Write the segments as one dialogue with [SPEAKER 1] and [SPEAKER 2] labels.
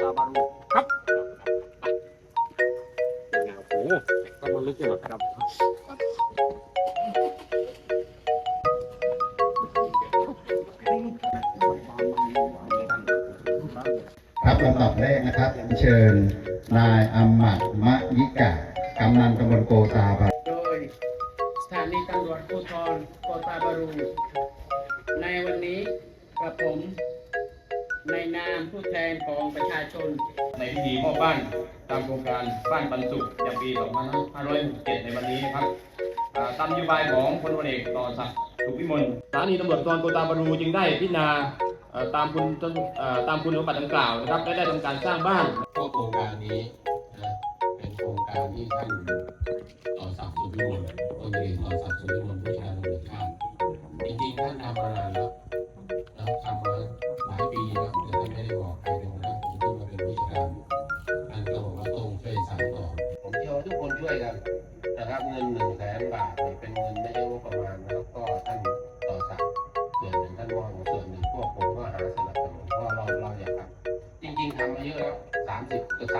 [SPEAKER 1] การสถานีตำรวจภูธรโพตาบารู
[SPEAKER 2] โอ้โหก็มันลึกอยู่นะครับ
[SPEAKER 3] ครับลำดับแรกนะครับ เชิญนายอมมัดมะยิกะกำนันตำบลโกตาบา
[SPEAKER 4] โดยสถานีตำรวจภูธรโกตาบารูในวันนี้กับผม ในนามผู้แทนของประชาชน
[SPEAKER 2] ในพิธีมอบบ้านตามโครงการบ้านบรรจุอย่างปี 2567 ในวันนี้นะครับอ่าตามนโยบายของพลตำรวจเอกต่อศักดิ์สุขวิมลสถานีตำรวจตอนโกตาบารูจึงได้พิจารณาเอ่อตามคุณเอ่อตามคุณสมบัติดังกล่าวนะครับและได้ทำการสร้างบ้าน
[SPEAKER 5] ก็โครงการนี้นะเป็นโครงการที่ท่านต่อศักดิ์สุวิมลพลเอกต่อศักดิ์สุวิมลผู้ชายตำรวจข้ามจริงๆท่านทำมานา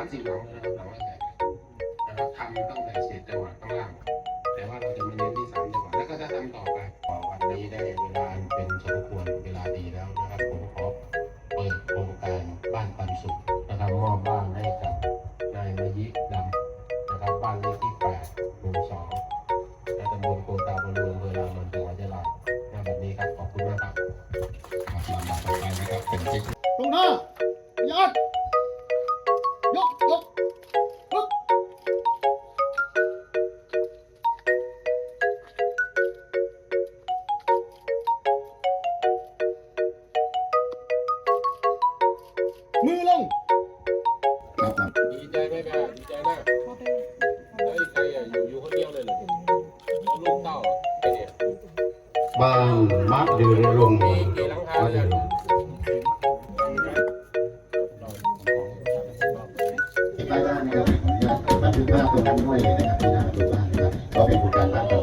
[SPEAKER 5] ามสิบหลังเลยนะครับหลังละแสนนะครับทำตั้งแต่เศษจังหวัดข้างล่าง แต่ว่าเราจะมาเน้นที่สามจังหวัดแล้วก็จะทำต่อไปวันนี้ได้เวลาเป็นสมควรเวลาดีแล้วนะครับผมขอเปิดโครงการบ้านปันสุขนะครับมอบบ้านให้กับนายมายิดำนะครับบ้านเลขที่แปดหมู่สองในตำบลโกตาบรวมเวลามันจังหวัดยะลาแบบนี้ครับขอบคุณมากครับลำดับต่อไปนะครับเป็นที่
[SPEAKER 1] ตรงหน้า มือลง
[SPEAKER 3] ครับครับ
[SPEAKER 5] ดีใจไหมแม่ดีใจมากแล้วอีกใครอะอยู่อยู่คนเดียวเลยเหรอแล้วลูกเต้าอะไอ้เนี่ย
[SPEAKER 3] บางมัดเดือลง
[SPEAKER 5] มีกี่หลังคาเนี่ยลูก
[SPEAKER 3] ใต้ด้านนะครับบันทึกภาพตรงนั้นด้วยนะครับที่หน้าประตูบ้านนะครับก็เป็นโครงการบ้าน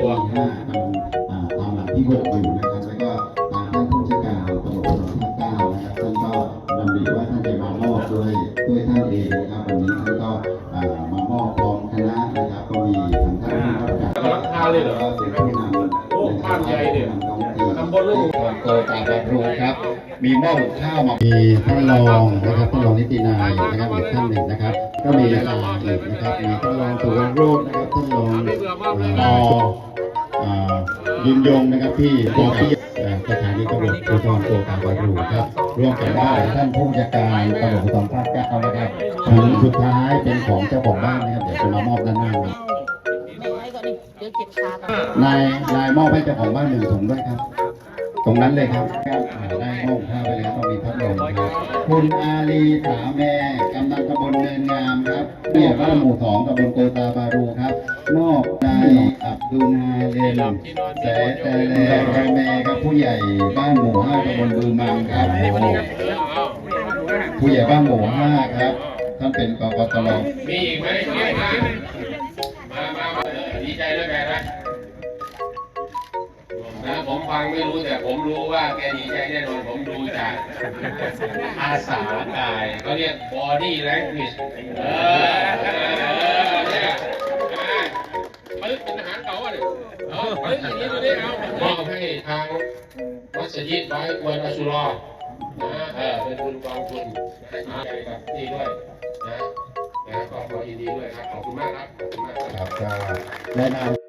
[SPEAKER 3] การส่งห้าตามอ่าตามหลักที่หกอยู่นะครับแล้วก็ทางท่านผู้จัดการตำรวจภูธรภาคเก้านะครับท่านก็นำเรียนว่าท่านจะมามอบด้วยด้วยท่านเองนะครับวันนี้ท่านก็อ่ามามอบพร้อมคณะนะครับก็มีทางท่านผู้ว่าการ
[SPEAKER 2] หลังคาเลยเหรอ
[SPEAKER 3] ก็เสียผู้นำ
[SPEAKER 2] โอ้บ้านใหญ่เนี่ยตำบลลูก
[SPEAKER 3] โกตาบารูครับ มีหม้อหุงข้าวมามีท่านรองนะครับท่านรองนิตินายนะครับอีกท่านหนึ่งนะครับ ก็มีลาอีกนะครับมีท่านรองสุวรรณโรจน์นะครับท่านรองออ ยินยงนะครับที่บอที่สถานีตำรวจภูธรโกตาบารูครับร่วมกันได้ท่านผู้จัดการตำรวจภูธรภาคเก้านะครับถุงสุดท้ายเป็นของเจ้าของบ้านนะครับเดี๋ยวจะมามอบด้านหน้า
[SPEAKER 6] นดิเดี๋ยวเจ็บขาก่อนา
[SPEAKER 3] ยนายมอบให้เจ้าของบ้านหนึ่งถุงด้วยครับ ตรงนั้นเลยครับได้มอบข้าไปแล้วต้องมีพัดลมครับคุณอาลีถาแม่กำนันตำบลเนินงามครับเรียกว่าหมู่สองตำบลโกตาบารูครับมอบนอับ ดุลฮาเลนแสแต่แลกาแมครับผู้ใหญ่บ้านหมู่ห้าตำบลบือมังครับโอ้โหผู้ใหญ่บ้านหมู่ห้าครับท่านเป็นกกตร
[SPEAKER 5] มีอีกไหมมีอีกไหมมามามาดีใจด้วยแม่นะนะผมฟังไม่รู้แต่ผมรู้ว่าแกดีใจแน่นอนผมดูจากอาสากายเขาเรียก body language เออเนี่ยาอะเอาอย่างนี้ตัวนี้เอามอบให้ทางมัสยิดไว้อวนอสุรอนะเออเป็นบุญกองทุนนะใจกับที่ด้วยนะนะก็ขอยินดีด้วยครับขอบคุณมากครับขอบคุณมากครับ
[SPEAKER 3] ครับก็แนะนำ